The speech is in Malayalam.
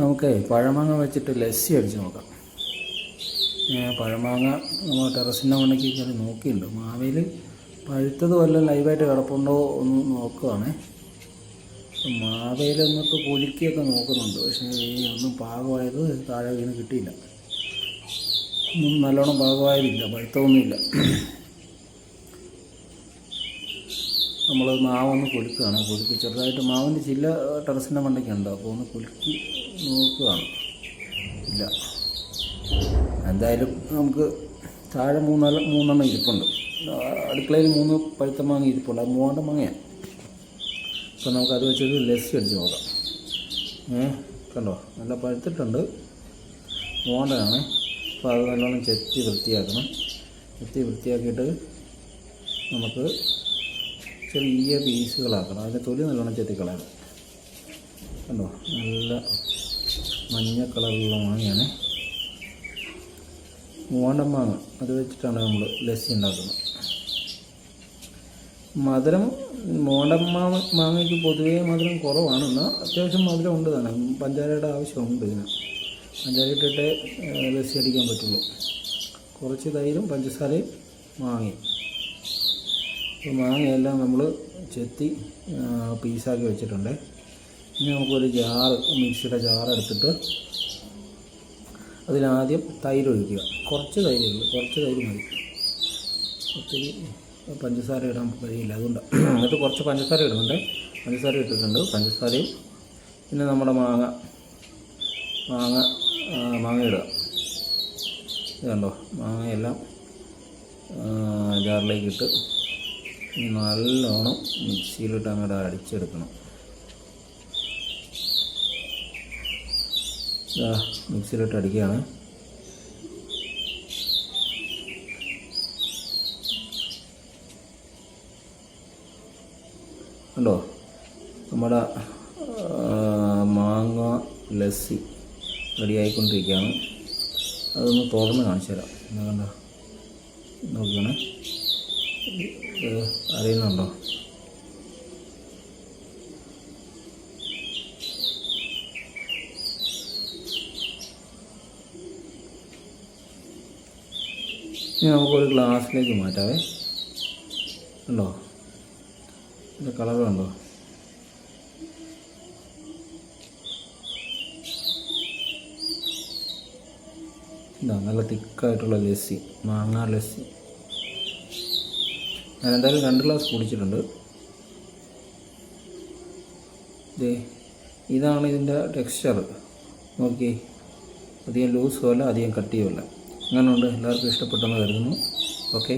നമുക്ക് പഴമാങ്ങ വെച്ചിട്ട് ലസ്സി അടിച്ച് നോക്കാം. പഴമാങ്ങ നമ്മൾ ടെറസിന്റെ മണ്ടയ്ക്ക് കയറി നോക്കിയിട്ടുണ്ട്. മാവയിൽ പഴുത്തത് വല്ല ലൈവായിട്ട് കിടപ്പുണ്ടോ ഒന്ന് നോക്കുവാണ്. മാവയിൽ എന്നിട്ട് കുലുക്കിയൊക്കെ നോക്കുന്നുണ്ട്. പക്ഷേ ഈ ഒന്നും പാകമായത് താഴെ വീണ് കിട്ടിയില്ല. ഒന്നും നല്ലോണം പാകമായതില്ല പഴുത്തമൊന്നുമില്ല നമ്മൾ മാവൊന്ന് കൊലുക്കുകയാണ്. കൊലുക്കി ചെറുതായിട്ട് മാവിന്റെ ചില്ല ടെറസിന്റെ മണ്ടയ്ക്കുണ്ട്. അപ്പോൾ ഒന്ന് കുലുക്കി നോക്കുകയാണ്. ഇല്ല. എന്തായാലും നമുക്ക് താഴെ മൂന്നാൽ മൂന്നെണ്ണം ഇരിപ്പുണ്ട്. അടുക്കളയിൽ മൂന്ന് പഴുത്ത മാങ്ങ ഇരിപ്പുണ്ട്. അത് മൂവാണ്ട മാങ്ങയാണ് അപ്പോൾ നമുക്ക് അത് വെച്ചൊരു ലസ്സി അടിച്ച് നോക്കാം. ഏ കണ്ടോ? നല്ല പഴുത്തിട്ടുണ്ട്. മൂവാണ്ടയാണ് അപ്പോൾ അത് നല്ലോണം ചെത്തി വൃത്തിയാക്കണം. ചെത്തി വൃത്തിയാക്കിയിട്ട് നമുക്ക് ചെറിയ പീസുകളാക്കണം. അതിന്റെ തൊലി നല്ലോണം ചെത്തിക്കളയണം കണ്ടോ? നല്ല മഞ്ഞ കളറുള്ള മാങ്ങയാണ്. മൂവാണ്ടം മാങ്ങ. അത് വെച്ചിട്ടാണ് നമ്മൾ ലസ്സി ഉണ്ടാക്കുന്നത്. മധുരം മോണ്ടം മാങ്ങ മാങ്ങയ്ക്ക് പൊതുവേ മധുരം കുറവാണ്. എന്നാൽ അത്യാവശ്യം മധുരം ഉണ്ട് തന്നെ. പഞ്ചാരയുടെ ആവശ്യമുണ്ട് ഇതിന്. പഞ്ചാര ഇട്ടിട്ടേ ലസ്സി അടിക്കാൻ പറ്റുള്ളൂ. കുറച്ച് തൈരും പഞ്ചസാരയും മാങ്ങയും. മാങ്ങയെല്ലാം നമ്മൾ ചെത്തി പീസാക്കി വെച്ചിട്ടുണ്ട്. ഇനി നമുക്കൊരു ജാറ് മിക്സിയുടെ ജാറ് എടുത്തിട്ട് അതിലാദ്യം തൈര് ഒഴിക്കുക കുറച്ച് തൈര് ഉള്ളൂ കുറച്ച് തൈര് മതി. ഒത്തിരി പഞ്ചസാര ഇടാൻ കഴിയില്ല അതുകൊണ്ട് എന്നിട്ട് കുറച്ച് പഞ്ചസാര ഇടുന്നുണ്ട്. പഞ്ചസാര ഇട്ടിട്ടുണ്ട് പഞ്ചസാരയും പിന്നെ നമ്മുടെ മാങ്ങ മാങ്ങ മാങ്ങ ഇടുക. ഇതുണ്ടോ? മാങ്ങയെല്ലാം ജാറിലേക്ക് ഇട്ട് നല്ലോണം മിക്സിയിലിട്ട് അങ്ങോട്ട് അടിച്ചെടുക്കണം. മിക്സിയിലിട്ട് അടിക്കുകയാണ്. കണ്ടോ? നമ്മുടെ മാങ്ങ ലസ്സി റെഡിയായിക്കൊണ്ടിരിക്കുകയാണ്. അതൊന്ന് തുറന്ന് കാണിച്ചു തരാം എന്നാ കണ്ടോ? നോക്കിയാണ് അറിയുന്നുണ്ടോ? ഇനി നമുക്കൊരു ഗ്ലാസ്സിലേക്ക് മാറ്റാവേ. ഉണ്ടോ ഇതിന്റെ കളർ കണ്ടോ? ഇതാ നല്ല തിക്കായിട്ടുള്ള ലസ്സി മാങ്ങ ലസ്സി. ഞാൻ എന്തായാലും രണ്ട് ഗ്ലാസ് കുടിച്ചിട്ടുണ്ട്. ഇതാണ് ഇതിന്റെ ടെക്സ്ചർ നോക്കി അധികം ലൂസുമല്ല അധികം കട്ടിയുമല്ല. അങ്ങനെയുണ്ട് എല്ലാവർക്കും ഇഷ്ടപ്പെട്ടെന്ന് കരുതുന്നു. ഓക്കെ